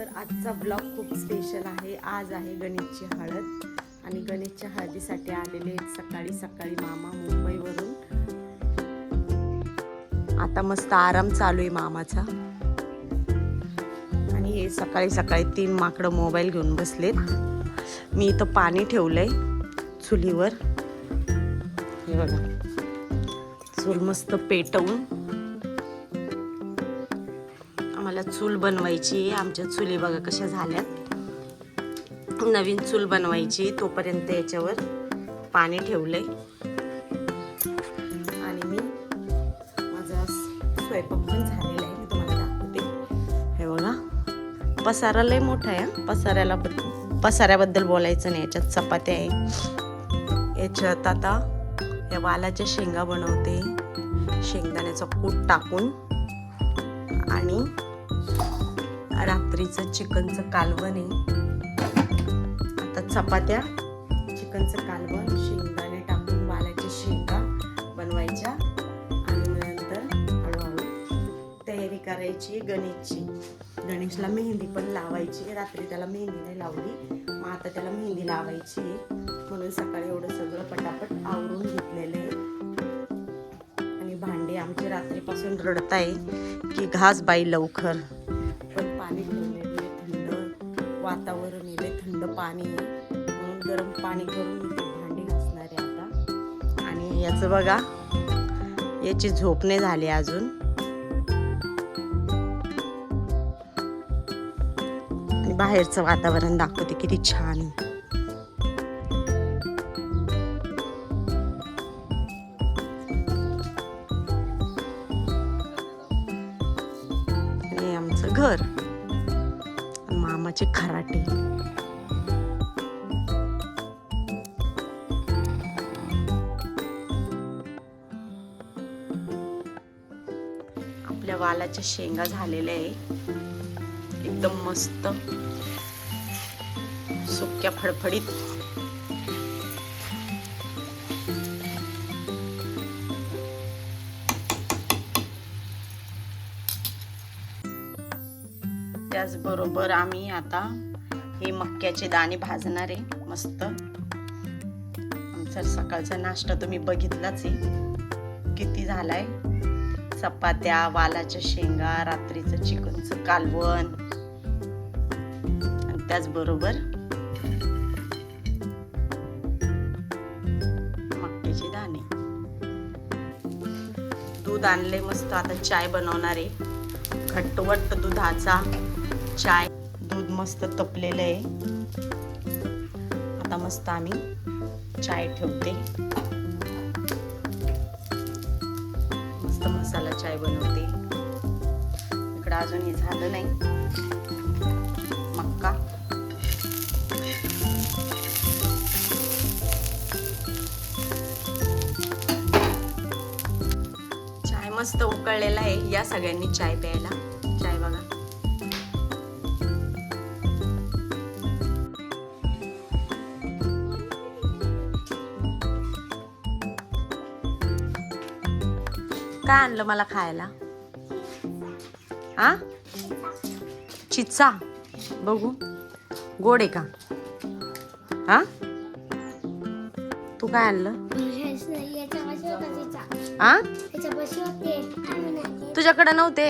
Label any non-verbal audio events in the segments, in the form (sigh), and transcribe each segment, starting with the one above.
तर आजचा ब्लॉग खूप स्पेशल आहे. आज आहे गणेशची हळद. आणि गणेशच्या हळदीसाठी आलेले आहेत सकाळी सकाळी मामा मुंबईवरून. आता मस्त आराम चालू आहे मामाचा. आणि हे सकाळी सकाळी तीन माकडं मोबाईल घेऊन बसलेत. मी इथं पाणी ठेवलंय चुलीवर. हे बघा. चूल मस्त पेटवून. आपल्याला चूल बनवायची आहे. आमच्या चुली बघा कशा झाल्यात. नवीन चूल बनवायची तोपर्यंत याच्यावर पाणी ठेवलंय. आणि मी माझा स्वयंपाक पण झालेला आहे. मी तुम्हाला दाखवते. हे बघा. पसारा लय मोठा आहे पसाऱ्याला पसाऱ्याबद्दल बोलायचं नाही. याच्यात चपात्या आहे. याच्यात आता या वालाच्या शेंगा बनवते. शेंगदाण्याचा कूट टाकून. आणि रात्रीचं चिकनचं कालवण आहे. आता चपात्या चिकनचं कालवण शेंगदाणे टाकून वालाच्या शेंगा बनवायच्या आणि नंतर हळूहळू तयारी करायची गणेशची. गणेशला मेहंदी पण लावायची रात्री त्याला मेहंदी नाही लावली मग आता त्याला मेहंदी लावायची आहे. म्हणून सकाळी एवढं सगळं पटापट आवरून घेतलेलं आहे. आणि भांडे आमचे रात्रीपासून रडत आहे की घास बाई लवकर. वातावरण आहे थंड पाणी म्हणून गरम पाणी करून ते भांडी घासणार आहे आता. आणि याचं बघा याची झोप नाही झाली अजून. आणि बाहेरचं वातावरण दाखवते किती छान आहे. वालाच्या शेंगा झालेल्या आहे. एकदम मस्त. सुक्या फडफडीत. त्याचबरोबर आम्ही आता हे मक्याचे दाणे भाजणार आहे. मस्त. आमचा सकाळचा नाश्ता तुम्ही बघितलाच आहे. किती झालाय? चपात्या वालाच्या शेंगा रात्रीचं चिकनचं कालवण. त्याचबरोबर मक्याचे दाणे. दूध आणले मस्त. आता चाय बनवणार आहे. घट्टवट्ट दुधाचा चाय. दूध मस्त तपलेलं आहे. आता मस्त आम्ही चाय ठेवते. चाय बनवते. इकडं अजून हे झालं नाही. मक्का. चाय मस्त उकळलेला आहे या सगळ्यांनी चाय प्यायला. काय आणलं मला खायला? आ? चिचा. बघू. गोड आहे का? हा तू काय आणलं? हा तुझ्याकडे नव्हते?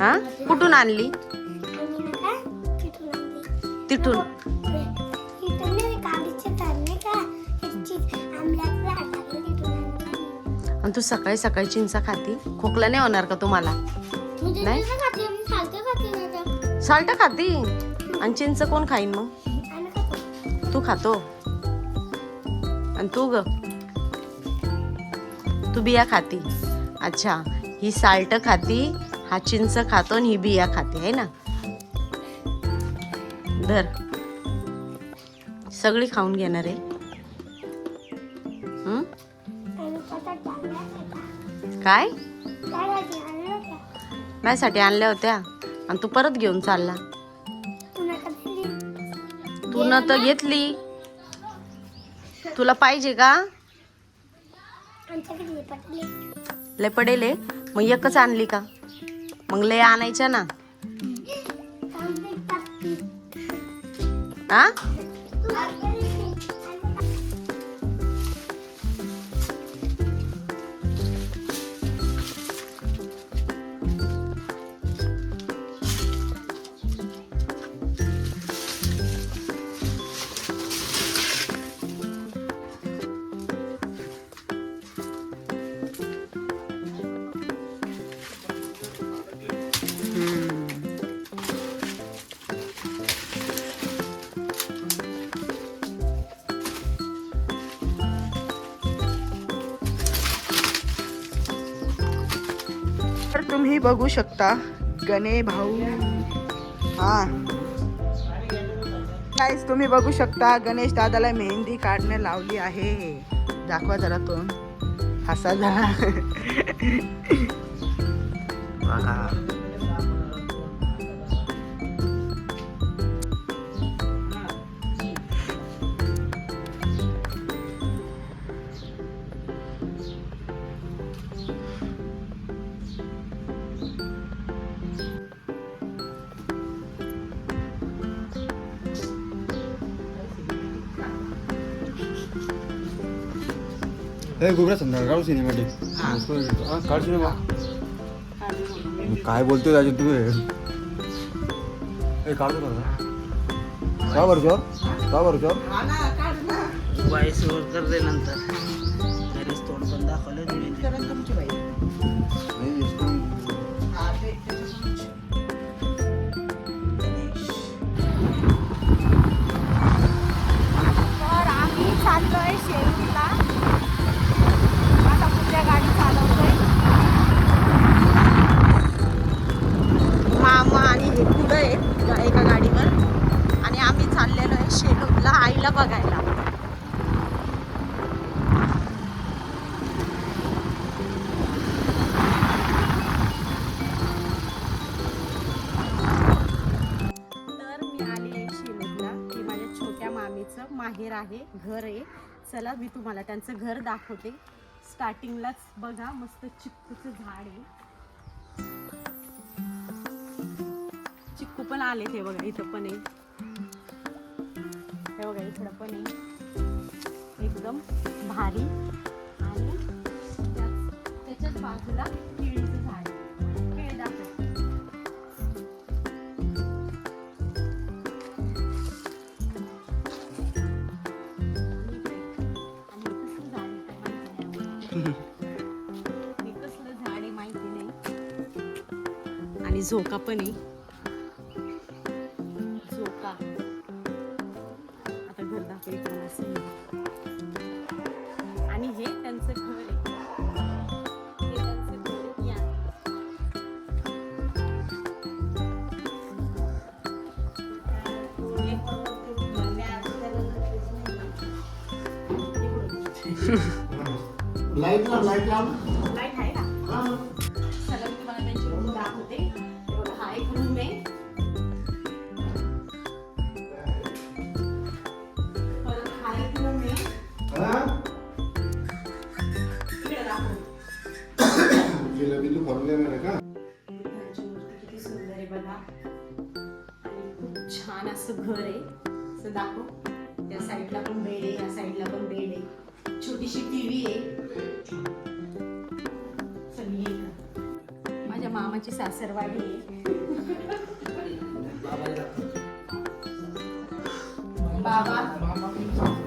हा कुठून आणली? तिथून. आणि तू सकाळी सकाळी चिंचा खाती? खोकला नाही होणार का तुम्हाला? नाही? साल्ट खाती आणि चिंच कोण खाईन मग? तू खातो? आणि तू ग? तू बिया खाती? अच्छा ही साल्ट खाती हा चिंच खातो आणि ही बिया खाते आहे ना? धर. सगळी खाऊन घेणार आहे? काय? माझ्यासाठी आणल्या होत्या. आणि तू परत घेऊन चालला. तू न तर घेतली. तुला पाहिजे का? लय पडेल? मग एकच आणली का? मग लय आणायच्या ना. हा तुम्ही बघू शकता. गणे भाऊ. हा. काहीच तुम्ही बघू शकता गणेश दादाला मेहंदी काढणे लावली आहे. दाखवा जरा तो हसा जरा. (laughs) बघा. ए गुबरा संध्याकाळ सिनेमॅटिक. हा, काढ सिनेमा. काय बोलतोय राजू तू? हे? ए काढतो का बरं जॉब का बरं जॉब वाईस वर करते नंतर. घरीच तोंड पण दाखवलं तुमची बाई. तर आम्ही चाललोय माहेर आहे घर आहे. चला मी तुम्हाला त्यांचं घर दाखवते. स्टार्टिंगलाच बघा मस्त चिक्कूचं झाड आहे. चिक्कू पण आले ते बघा इथं पण आहे. हे बघा इकडं पण आहे. एकदम भारी. आणि त्याच्याच बाजूला आणि झोका पण आहे. झोका. आता घर दाखवली. आणि हे त्यांचं घर आहे. लाइट लाइट लाव का? बुद्धांची मूर्ती किती सुंदर आहे बघा. आणि खूप छान असं घर आहे. असं दाखव. त्या साईडला पण बेड आहे या साईडला पण बेड आहे. छोटीशी टीव्ही आहे. सगळी. माझ्या मामाची सासरवाडी आहे. बाबा. बाबा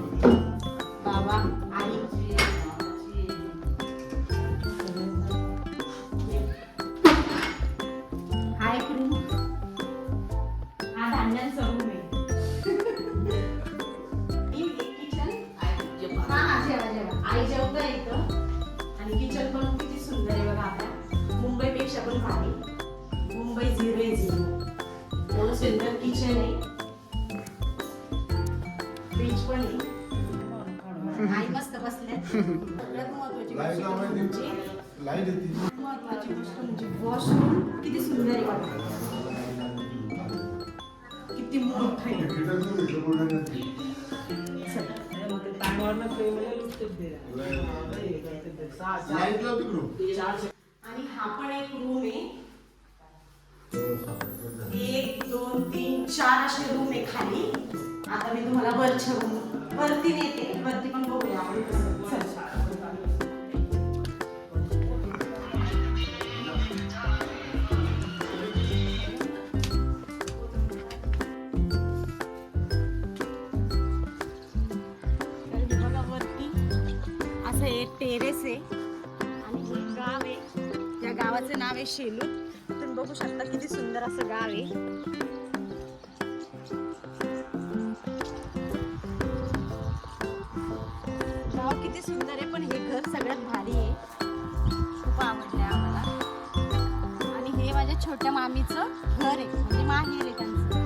महत्वाची गोष्ट. म्हणजे वॉशरूम किती सुंदर आहे किती मोठं आहे. आणि हा पण एक रूम आहे. एक दोन तीन चार असे रूम आहे खाली. आता मी तुम्हाला वरच्या रूम वरती नेते. वरती पण बघूया आपण असं एक टेरेस आहे. आणि हे गाव आहे. त्या गावाचं नाव आहे शेलू. तुम्ही बघू शकता किती सुंदर असं गाव आहे. गाव किती सुंदर आहे पण हे घर सगळ्यात भारी आहे. खूप आवडलं आम्हाला. आणि हे माझ्या छोट्या मामीचं घर आहे. म्हणजे माहेर आहे त्यांचं.